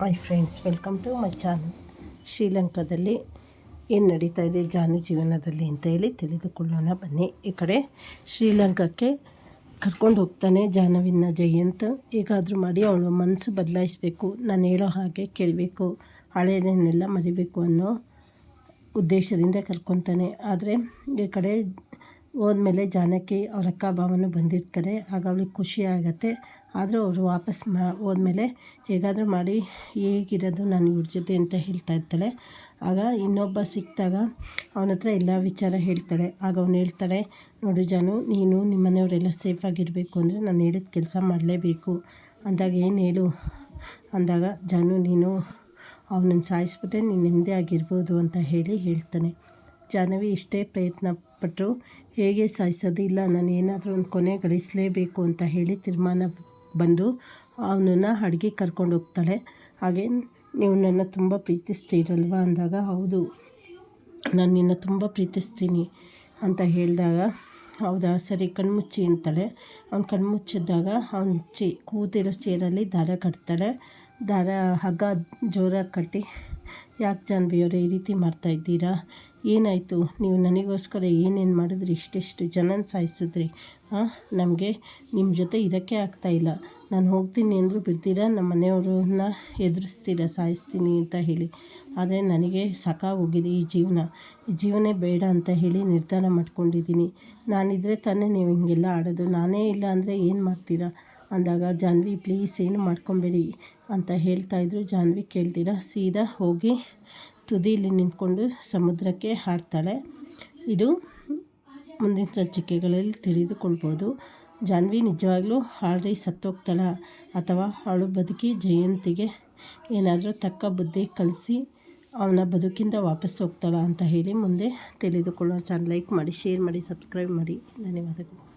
Hi friends welcome to my channel ಶ್ರೀಲಂಕಾದಲ್ಲಿ ಏನು ನಡೀತಾ ಇದೆ ಜಾನು ಜೀವನದಲ್ಲಿ ಅಂತ ಹೇಳಿ ತಿಳಿದುಕೊಳ್ಳೋಣ. ಬನ್ನಿ, ಈ ಕಡೆ ಶ್ರೀಲಂಕಾಕ್ಕೆ ಕರ್ಕೊಂಡು ಹೋಗ್ತಾನೆ ಜಾನವಿನ ಜಯಂತ್. ಹೇಗಾದರೂ ಮಾಡಿ ಅವಳು ಮನಸ್ಸು ಬದಲಾಯಿಸಬೇಕು. ನಾನು ಹೇಳೋ ಹಾಗೆ ಕೇಳಬೇಕು. ಹಳೆಯದನ್ನೆಲ್ಲ ಮರಿಬೇಕು ಅನ್ನೋ ಉದ್ದೇಶದಿಂದ ಕರ್ಕೊತಾನೆ. ಆದರೆ ಈ ಕಡೆ ಹೋದ್ಮೇಲೆ ಜಾನಕಿ ಅವ್ರ ಅಕ್ಕ ಭಾವನು ಬಂದಿರ್ತಾರೆ ಆಗ ಅವಳಿಗೆ ಖುಷಿ ಆಗುತ್ತೆ. ಆದರೂ ಅವರು ವಾಪಸ್ ಮಾ, ಹೋದ್ಮೇಲೆ ಹೇಗಾದರೂ ಮಾಡಿ ಹೇಗಿರೋದು ನಾನು ಇವ್ರ ಜೊತೆ ಅಂತ ಹೇಳ್ತಾ ಇರ್ತಾಳೆ. ಆಗ ಇನ್ನೊಬ್ಬ ಸಿಕ್ಕಿದಾಗ ಅವನ ಹತ್ರ ಎಲ್ಲ ವಿಚಾರ ಹೇಳ್ತಾಳೆ. ಆಗ ಅವನು ಹೇಳ್ತಾಳೆ, ನೋಡಿ ಜಾನು, ನೀನು ನಿಮ್ಮ ಮನೆಯವರೆಲ್ಲ ಸೇಫಾಗಿರಬೇಕು ಅಂದರೆ ನಾನು ಹೇಳಿದ ಕೆಲಸ ಮಾಡಲೇಬೇಕು. ಅಂದಾಗ ಏನು ಹೇಳು? ಅಂದಾಗ ಜಾನು, ನೀನು ಅವನನ್ನು ಸಾಯಿಸ್ಬಿಟ್ರೆ ನೀನು ನೆಮ್ಮದಿ ಆಗಿರ್ಬೋದು ಅಂತ ಹೇಳಿ ಹೇಳ್ತಾನೆ. ಜಾಹ್ನವಿ ಇಷ್ಟೇ ಪ್ರಯತ್ನ ಪಟ್ಟರು ಹೇಗೆ ಸಾಯಿಸೋದು? ಇಲ್ಲ, ನಾನು ಏನಾದರೂ ಒಂದು ಕೊನೆ ಗಳಿಸಲೇಬೇಕು ಅಂತ ಹೇಳಿ ತೀರ್ಮಾನ ಬಂದು ಅವನನ್ನು ಅಡುಗೆ ಕರ್ಕೊಂಡು ಹೋಗ್ತಾಳೆ. ಹಾಗೆ ನೀವು ನನ್ನ ತುಂಬ ಪ್ರೀತಿಸ್ತೀರಲ್ವ ಅಂದಾಗ, ಹೌದು, ನಾನು ನಿನ್ನ ತುಂಬ ಪ್ರೀತಿಸ್ತೀನಿ ಅಂತ ಹೇಳಿದಾಗ, ಹೌದಾ, ಸರಿ, ಕಣ್ಮುಚ್ಚಿ ಅಂತಾಳೆ. ಅವ್ನು ಕಣ್ಮುಚ್ಚಿದಾಗ ಅವ್ನು ಚಿ, ಕೂತಿರೋ ಚೇರಲ್ಲಿ ದಾರ ಕಟ್ತಾಳೆ. ದಾರ, ಹಗ್ಗ ಜೋರಾಗಿ ಕಟ್ಟಿ ಯಾಕೆ ಜಾನ್ವಿಯವರೇ ಈ ರೀತಿ ಮಾಡ್ತಾ ಇದ್ದೀರಾ? ಏನಾಯಿತು? ನೀವು ನನಗೋಸ್ಕರ ಏನೇನು ಮಾಡಿದ್ರಿ? ಇಷ್ಟೆಷ್ಟು ಜನನ ಸಾಯಿಸಿದ್ರಿ ಹಾಂ ನಮಗೆ ನಿಮ್ಮ ಜೊತೆ ಇರೋಕ್ಕೆ ಆಗ್ತಾಯಿಲ್ಲ ನಾನು ಹೋಗ್ತೀನಿ ಅಂದರೂ ಬಿಡ್ತೀರಾ? ನಮ್ಮ ಮನೆಯವ್ರನ್ನ ಎದುರಿಸ್ತೀರಾ? ಸಾಯಿಸ್ತೀನಿ ಅಂತ ಹೇಳಿ. ಆದರೆ ನನಗೆ ಸಾಕಾಗೋಗಿದೆ ಈ ಜೀವನ. ಈ ಜೀವನೇ ಬೇಡ ಅಂತ ಹೇಳಿ ನಿರ್ಧಾರ ಮಾಡ್ಕೊಂಡಿದ್ದೀನಿ. ನಾನಿದ್ರೆ ತಾನೇ ನೀವು ಹಿಂಗೆಲ್ಲ ಆಡೋದು. ನಾನೇ ಇಲ್ಲ ಅಂದರೆ ಏನು ಮಾಡ್ತೀರಾ? ಅಂದಾಗ, ಜಾನ್ವಿ ಪ್ಲೀಸ್ ಏನು ಮಾಡ್ಕೊಬೇಡಿ ಅಂತ ಹೇಳ್ತಾಯಿದ್ರು ಜಾನ್ವಿ ಕೇಳ್ತೀರ ಸೀದಾ ಹೋಗಿ ತುದಿಯಲ್ಲಿ ನಿಂತ್ಕೊಂಡು ಸಮುದ್ರಕ್ಕೆ ಹಾಡ್ತಾಳೆ ಇದು ಮುಂದಿನ ಸಂಚಿಕೆಗಳಲ್ಲಿ ತಿಳಿದುಕೊಳ್ಬೋದು. ಜಾನ್ವಿ, ನಿಜವಾಗ್ಲೂ ಹಾಡಿ ಸತ್ತೋಗ್ತಾಳ? ಅಥವಾ ಅವಳು ಬದುಕಿ ಜಯಂತಿಗೆ ಏನಾದರೂ ತಕ್ಕ ಬುದ್ಧಿ ಕಲಿಸಿ ಅವನ ಬದುಕಿಂದ ವಾಪಸ್ ಹೋಗ್ತಾಳ ಅಂತ ಹೇಳಿ ಮುಂದೆ ತಿಳಿದುಕೊಳ್ಳೋ ಚಾನಲ್ ಲೈಕ್ ಮಾಡಿ, ಶೇರ್ ಮಾಡಿ, ಸಬ್ಸ್ಕ್ರೈಬ್ ಮಾಡಿ. ಧನ್ಯವಾದಗಳು.